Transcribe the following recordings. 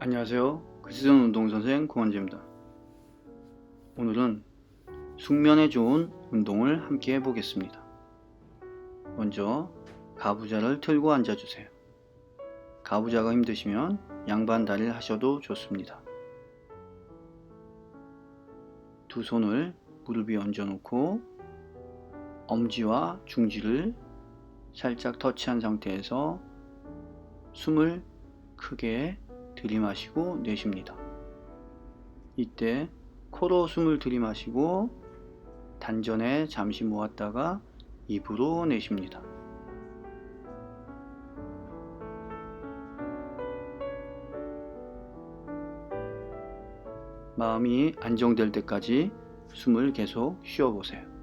안녕하세요. 그지전 운동선생 고원재입니다. 오늘은 숙면에 좋은 운동을 함께 해보겠습니다. 먼저 가부좌를 틀고 앉아주세요. 가부좌가 힘드시면 양반 다리를 하셔도 좋습니다. 두 손을 무릎 위에 얹어놓고 엄지와 중지를 살짝 터치한 상태에서 숨을 크게 들이마시고 내쉽니다. 이때 코로 숨을 들이마시고 단전에 잠시 모았다가 입으로 내쉽니다. 마음이 안정될 때까지 숨을 계속 쉬어보세요.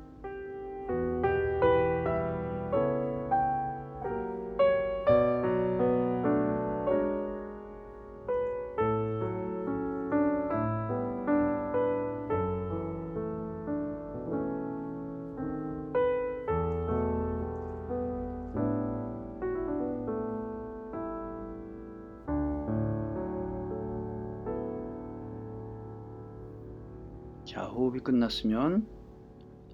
자, 호흡이 끝났으면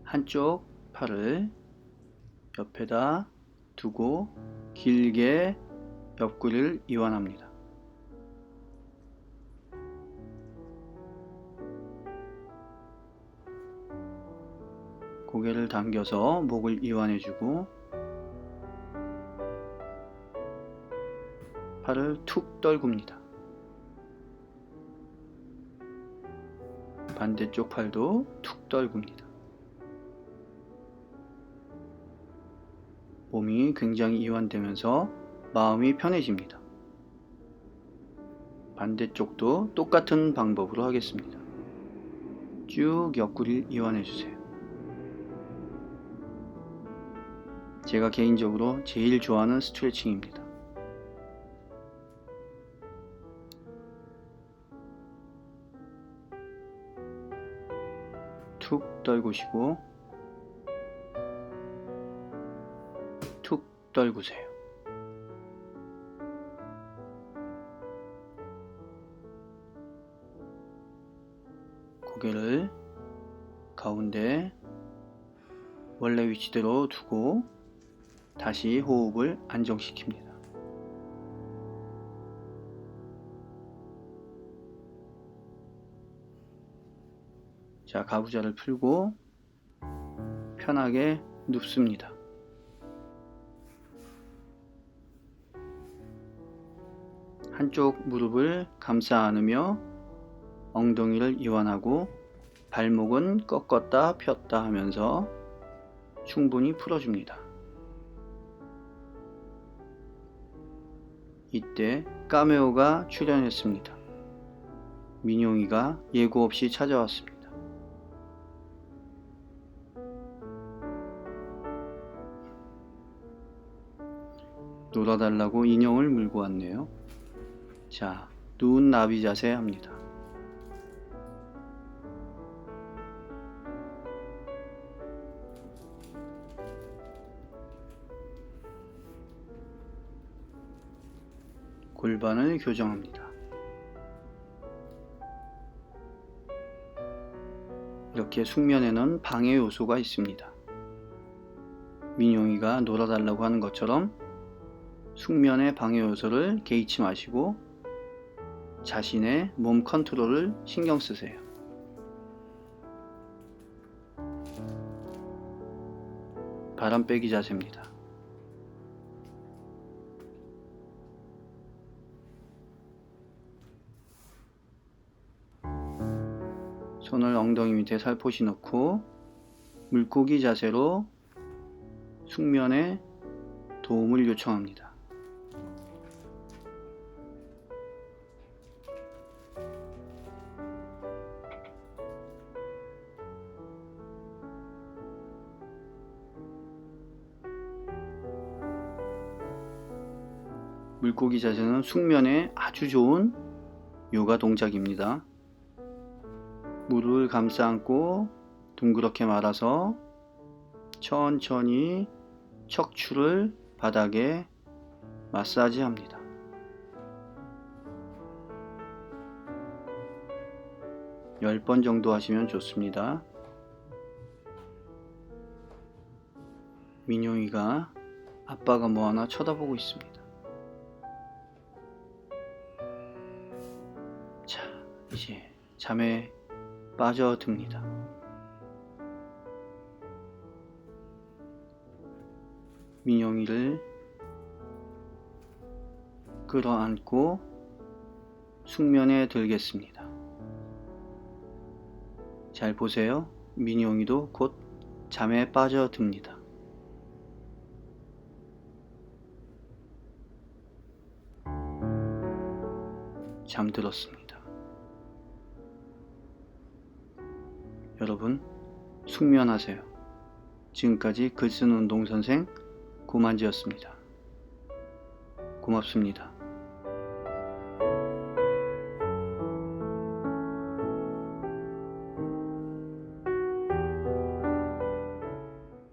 한쪽 팔을 옆에다 두고 길게 옆구리를 이완합니다. 고개를 당겨서 목을 이완해주고 팔을 툭 떨굽니다. 반대쪽 팔도 툭 떨굽니다. 몸이 굉장히 이완되면서 마음이 편해집니다. 반대쪽도 똑같은 방법으로 하겠습니다. 쭉 옆구리를 이완해 주세요. 제가 개인적으로 제일 좋아하는 스트레칭입니다. 툭 떨구시고 툭 떨구세요. 고개를 가운데 원래 위치대로 두고 다시 호흡을 안정시킵니다. 자, 가부좌를 풀고 편하게 눕습니다. 한쪽 무릎을 감싸 안으며 엉덩이를 이완하고 발목은 꺾었다 폈다 하면서 충분히 풀어줍니다. 이때 까메오가 출연했습니다. 민용이가 예고 없이 찾아왔습니다. 놀아달라고 인형을 물고 왔네요. 자, 누운 나비 자세 합니다. 골반을 교정합니다. 이렇게 숙면에는 방해 요소가 있습니다. 민용이가 놀아달라고 하는 것처럼 숙면의 방해 요소를 개의치 마시고 자신의 몸 컨트롤을 신경 쓰세요. 바람 빼기 자세입니다. 손을 엉덩이 밑에 살포시 넣고 물고기 자세로 숙면에 도움을 요청합니다. 물고기 자세는 숙면에 아주 좋은 요가 동작입니다. 무릎을 감싸 안고 둥그렇게 말아서 천천히 척추를 바닥에 마사지 합니다. 10번 정도 하시면 좋습니다. 민용이가 아빠가 뭐 하나 쳐다보고 있습니다. 이제 잠에 빠져듭니다. 민용이를 끌어안고 숙면에 들겠습니다. 잘 보세요. 민용이도 곧 잠에 빠져듭니다. 잠들었습니다. 여러분, 숙면하세요. 지금까지 글쓰는 운동선생 고만지였습니다. 고맙습니다.